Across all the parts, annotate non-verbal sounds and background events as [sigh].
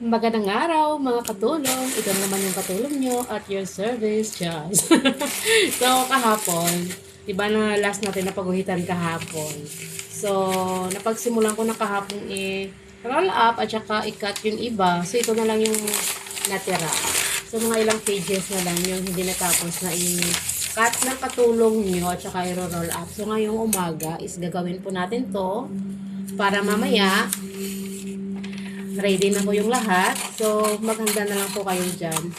Magandang araw mga katulong. Ito naman yung katulong nyo at your service, Jazz. [laughs] so, kahapon, di ba na last natin na paguhitan kahapon. So, napagsimulan ko na kahapon i roll up at saka i-cut yung iba. So, ito na lang yung natira. So, mga ilang pages na lang yung hindi natapos na i-cut ng katulong nyo at saka i-roll up. So, ngayong umaga is gagawin po natin to para mamaya ready na po yung lahat. So, maghanda na lang po kayo dyan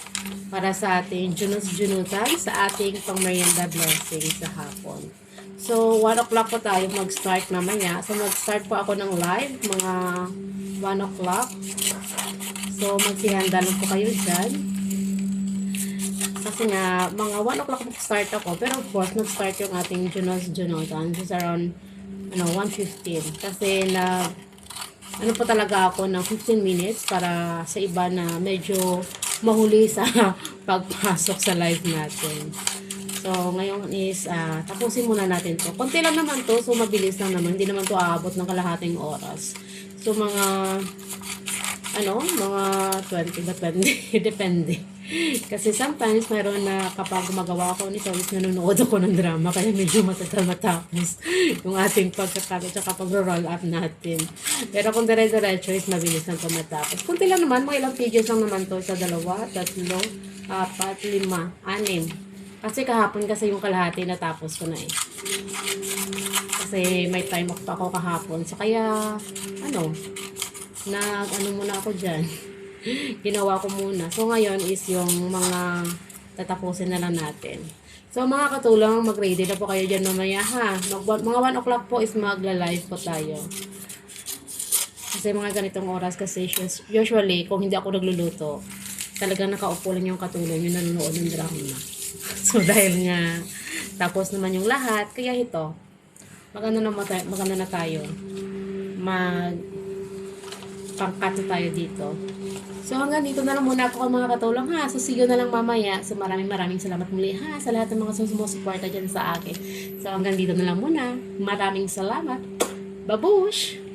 para sa ating junus-junutan sa ating pang merienda blessing sa hapon. So, 1 o'clock po tayo mag-start mamaya. So, mag-start po ako ng live, mga 1 o'clock. So, magsihanda lang po kayo dyan. Kasi nga, mga 1 o'clock mag-start ako. Pero of course, nag-start yung ating junus-junutan. Just around, ano, 1.15. Kasi na ano po talaga ako ng 15 minutes para sa iba na medyo mahuli sa [laughs] pagpasok sa live natin. So, ngayon is, ah, tapusin muna natin to. Konti lang naman to, so mabilis lang naman. Hindi naman to aabot ng kalahating oras. So, mga, ano, mga 20 ba 20? Depende. [laughs] [laughs] Kasi sometimes, mayroon na kapag gumagawa ako nito, is nanonood ako ng drama, kaya medyo matatal matapos [laughs] yung ating pagkakato at pag-roll up natin. Pero kung dire-diretso is mabilis lang matapos. Kunti lang naman, mga ilang pages lang naman to sa dalawa, tatlo, apat, lima, anim. Kasi kahapon kasi yung kalahati natapos ko na eh. Kasi may time off pa ako kahapon. So kaya, ano, nag ano muna ako dyan. [laughs] [laughs] Ginawa ko muna. So ngayon is yung mga tatapusin na lang natin. So mga katulong, mag-ready na po kayo dyan mamaya ha. Mag, mga 1 o'clock po is magla-live po tayo. Kasi mga ganitong oras kasi us- usually kung hindi ako nagluluto, talagang nakaupo lang yung katulong yung nanonood ng drama. [laughs] so dahil nga tapos naman yung lahat, kaya ito, maganda na, maganda na tayo. Mag pangkat na tayo dito. So hanggang dito na lang muna ako mga katulong ha. So see you na lang mamaya. So maraming maraming salamat muli ha sa lahat ng mga sumusuporta dyan sa akin. So hanggang dito na lang muna. Maraming salamat. Babush!